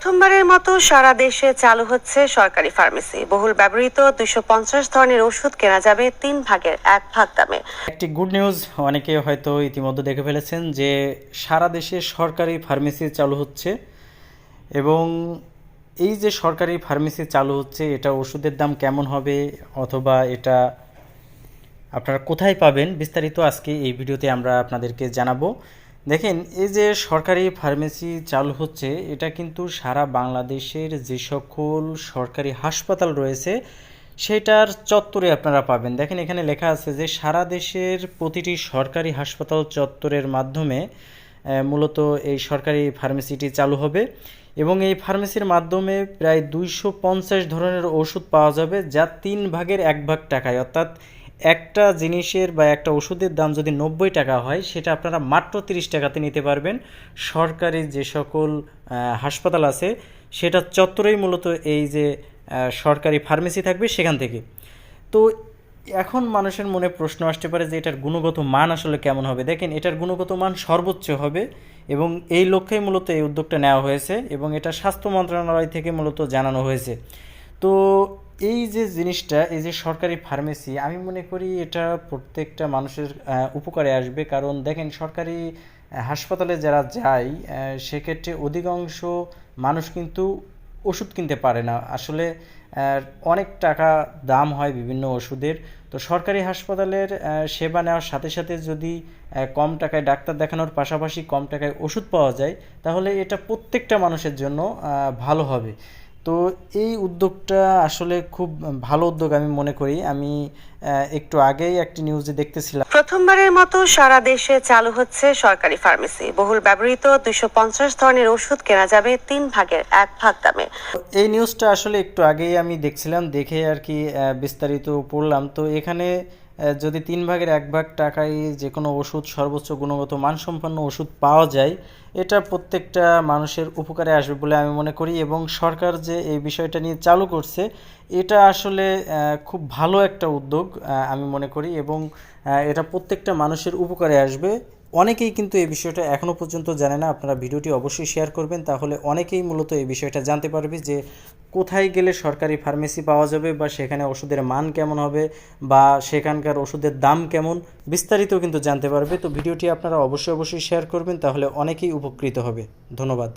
প্রথমবারের মতো সারা দেশে চালু হচ্ছে সরকারি ফার্মেসি। বহুল ব্যবহৃত দুইশো পঞ্চাশ ধরনের ওষুধ কেনা যাবে তিন ভাগের এক ভাগ দামে। একটি গুড নিউজ, অনেকে হয়তো ইতিমধ্যে দেখে ফেলেছেন যে সারা দেশে সরকারি ফার্মেসি চালু হচ্ছে এবং এই যে সরকারি ফার্মেসি চালু হচ্ছে, এটা ওষুধের দাম কেমন হবে অথবা এটা আপনারা কোথায় পাবেন বিস্তারিত আজকে এই ভিডিওতে আমরা আপনাদেরকে জানাব। দেখেন, এই যে সরকারি ফার্মেসি চালু হচ্ছে, এটা কিন্তু সারা বাংলাদেশের যে সকল সরকারি হাসপাতাল রয়েছে, সেটার চত্বরে আপনারা পাবেন। দেখেন, এখানে লেখা আছে যে সারা দেশের প্রতিটি সরকারি হাসপাতাল চত্বরের মাধ্যমে মূলত এই সরকারি ফার্মেসিটি চালু হবে এবং এই ফার্মেসির মাধ্যমে প্রায় দুইশো পঞ্চাশ ধরনের ওষুধ পাওয়া যাবে, যা তিন ভাগের এক ভাগ টাকায়। অর্থাৎ একটা জিনিসের বা একটা ওষুধের দাম যদি নব্বই টাকা হয়, সেটা আপনারা মাত্র তিরিশ টাকাতে নিতে পারবেন। সরকারি যে সকল হাসপাতাল আছে, সেটা চত্বরেই মূলত এই যে সরকারি ফার্মেসি থাকবে সেখান থেকে। তো এখন মানুষের মনে প্রশ্ন আসতে পারে যে এটার গুণগত মান আসলে কেমন হবে? দেখেন, এটার গুণগত মান সর্বোচ্চ হবে এবং এই লক্ষ্যেই মূলত এই উদ্যোগটা নেওয়া হয়েছে এবং এটা স্বাস্থ্য মন্ত্রণালয় থেকে মূলত জানানো হয়েছে। তো এই যে জিনিসটা, এই যে সরকারি ফার্মেসি আমি মনে করি এটা প্রত্যেকটা মানুষের উপকারে আসবে। কারণ দেখেন, সরকারি হাসপাতালে যারা যায় সেক্ষেত্রে অধিকাংশ মানুষ কিন্তু ওষুধ কিনতে পারে না। আসলে অনেক টাকা দাম হয় বিভিন্ন ওষুধের। তো সরকারি হাসপাতালের সেবা নেওয়ার সাথে সাথে যদি কম টাকায় ডাক্তার দেখানোর পাশাপাশি কম টাকায় ওষুধ পাওয়া যায়, তাহলে এটা প্রত্যেকটা মানুষের জন্য ভালো হবে। তো এই উদ্যোগটা আসলে খুব ভালো উদ্যোগ আমি মনে করি। আমি একটু আগেই একটি নিউজে দেখতেছিলাম। প্রথমবারের মতো সারা দেশে চালু হচ্ছে সরকারি ফার্মেসি বহুল ব্যবহৃত দুইশো পঞ্চাশ ধরনের ওষুধ কেনা যাবে তিন ভাগের এক ভাগ দামে। এই নিউজটা আসলে একটু আগেই আমি দেখছিলাম দেখে আর কি বিস্তারিত পড়লাম। তো এখানে যদি তিন ভাগের এক ভাগ টাকায় যে কোনো ওষুধ সর্বোচ্চ গুণগত মানসম্পন্ন ওষুধ পাওয়া যায়, এটা প্রত্যেকটা মানুষের উপকারে আসবে বলে আমি মনে করি এবং সরকার যে এই বিষয়টা নিয়ে চালু করছে, এটা আসলে খুব ভালো একটা উদ্যোগ আমি মনে করি এবং এটা প্রত্যেকটা মানুষের উপকারে আসবে। অনেকেই কিন্তু এই বিষয়টা এখনও পর্যন্ত জানে না, আপনারা ভিডিওটি অবশ্যই শেয়ার করবেন, তাহলে অনেকেই মূলত এই বিষয়টা জানতে পারবে যে কোথায় গেলে সরকারি ফার্মেসি পাওয়া যাবে বা সেখানে ওষুধের মান কেমন হবে বা সেখানকার ওষুধের দাম কেমন বিস্তারিত কিন্তু জানতে পারবে। তো ভিডিওটি আপনারা অবশ্যই অবশ্যই শেয়ার করবেন, তাহলে অনেকেই উপকৃত হবে। ধন্যবাদ।